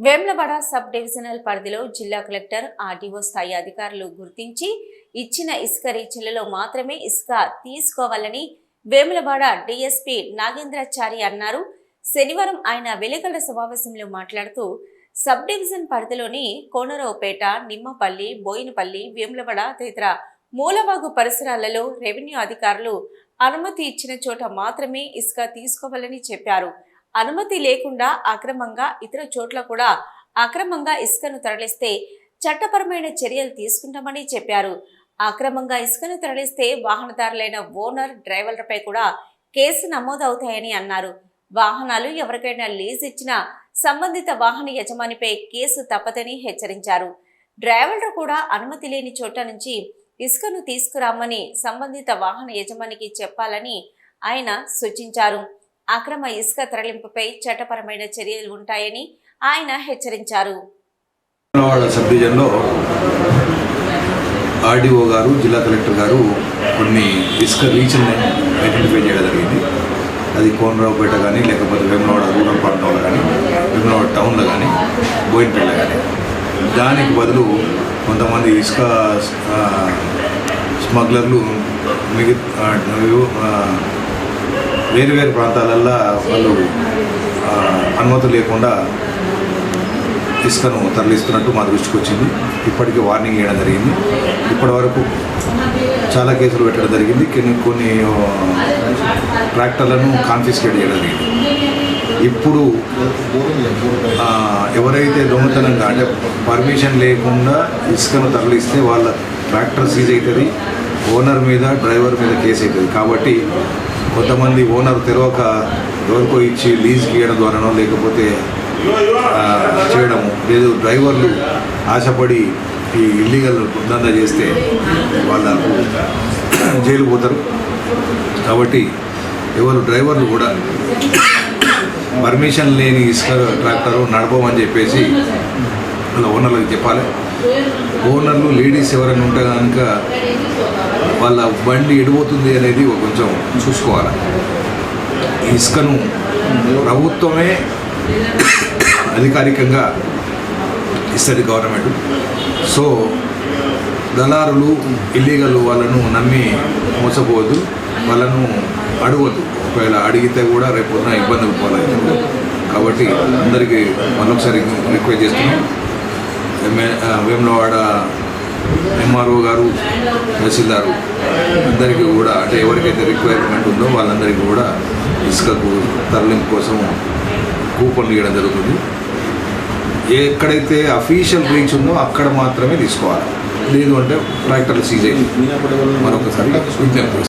Vemulawada sub divisional పరిధిలో జిల్లా collector RDO స్థాయి అధికారులు గుర్తించి ఇచ్చిన ఇసుక రీచ్లలో మాత్రమే ఇసుక తీసుకోవాలని వేములవాడ డీఎస్పీ నాగేంద్రాచారి అన్నారు. శనివారం ఆయన వెలుగల సమావేశంలో మాట్లాడుతూ సబ్ డివిజన్ పరిధిలోని కోనరావుపేట నిమ్మపల్లి బోయినపల్లి వేములవాడ తదితర మూలవాగు పరిసరాలలో రెవెన్యూ అధికారులు అనుమతి ఇచ్చిన చోట మాత్రమే ఇసుక తీసుకోవాలని చెప్పారు. అనుమతి లేకుండా అక్రమంగా ఇతర చోట్ల కూడా అక్రమంగా ఇసుకను తరలిస్తే చట్టపరమైన చర్యలు తీసుకుంటామని చెప్పారు. అక్రమంగా ఇసుకను తరలిస్తే వాహనదారులైన ఓనర్ డ్రైవర్లపై కూడా కేసు నమోదవుతాయని అన్నారు. వాహనాలు ఎవరికైనా లీజ్ ఇచ్చినా సంబంధిత వాహన యజమానిపై కేసు తప్పదని హెచ్చరించారు. డ్రైవర్లు కూడా అనుమతి లేని చోట నుంచి ఇసుకను తీసుకురామని సంబంధిత వాహన యజమానికి చెప్పాలని ఆయన సూచించారు. అక్రమ ఇసుక తరలింపుపై చట్టపరమైన చర్యలు ఉంటాయని ఆయన హెచ్చరించారు. ఆర్డీఓ గారు జిల్లా కలెక్టర్ గారు కొన్ని ఇసుక రీచ్ని ఐడెంటిఫై చేయడం జరిగింది. అది కోనరావుపేట కానీ లేకపోతే వేమనవాడ రూరల్ పట్టణంలో కానీ వేమనవాడ టౌన్లో కానీ బోయినపేట కానీ దానికి బదులు కొంతమంది ఇసుక స్మగ్లర్లు మిగతా వేరు వేరు ప్రాంతాలల్లో వాళ్ళు అనుమతి లేకుండా ఇసుకను తరలిస్తున్నట్టు మా దృష్టికి వచ్చింది. ఇప్పటికే వార్నింగ్ ఇవ్వడం జరిగింది. ఇప్పటి వరకు చాలా కేసులు పెట్టడం జరిగింది. కొన్ని కొన్ని ట్రాక్టర్లను కాన్ఫిస్కేట్ చేయడం జరిగింది. ఇప్పుడు ఎవరైతే దొంగతనంగా అంటే పర్మిషన్ లేకుండా ఇసుకను తరలిస్తే వాళ్ళ ట్రాక్టర్ సీజ్ అవుతుంది ఓనర్ మీద డ్రైవర్ మీద కేసు అవుతుంది. కాబట్టి కొంతమంది ఓనర్ తెరవక ఎవరికో ఇచ్చి లీజ్కి ఇవ్వడం ద్వారానో లేకపోతే చేయడము. లేదు డ్రైవర్లు ఆశపడి ఈ ఇల్లీగల్ దందా చేస్తే వాళ్ళకు జైలు పోతారు. కాబట్టి ఎవరు డ్రైవర్లు కూడా పర్మిషన్ లేని ఇసుక ట్రాక్టరు నడపమని చెప్పేసి వాళ్ళ ఓనర్లకు చెప్పాలి. ఓనర్లు లేడీస్ ఎవరైనా ఉంటే కనుక వాళ్ళ బండి ఎడిపోతుంది అనేది కొంచెం చూసుకోవాలి? ఇసుకను ప్రభుత్వమే అధికారికంగా ఇస్తుంది గవర్నమెంట్. సో దళారులు ఇల్లీగల్ వాళ్ళను నమ్మి మోసపోవద్దు వాళ్ళను అడగవద్దు ఒకవేళ అడిగితే కూడా రేపు పొద్దున ఇబ్బందులు పోలేదు కాబట్టి అందరికీ మరొకసారి రిక్వెస్ట్ చేస్తున్నాం. వేములవాడ ఎంఆర్ఓ గారు తహసీల్దారు అందరికీ కూడా అంటే ఎవరికైతే రిక్వైర్మెంట్ ఉందో వాళ్ళందరికీ కూడా ఇసుకకు తరలింపు కోసం కూపన్లు ఇవ్వడం జరుగుతుంది. ఎక్కడైతే అఫీషియల్ రీచ్ ఉందో అక్కడ మాత్రమే తీసుకోవాలి. లేదు అంటే ట్రాక్టర్లు సీజ్ అయ్యి మరొకసారి విజ్ఞప్తి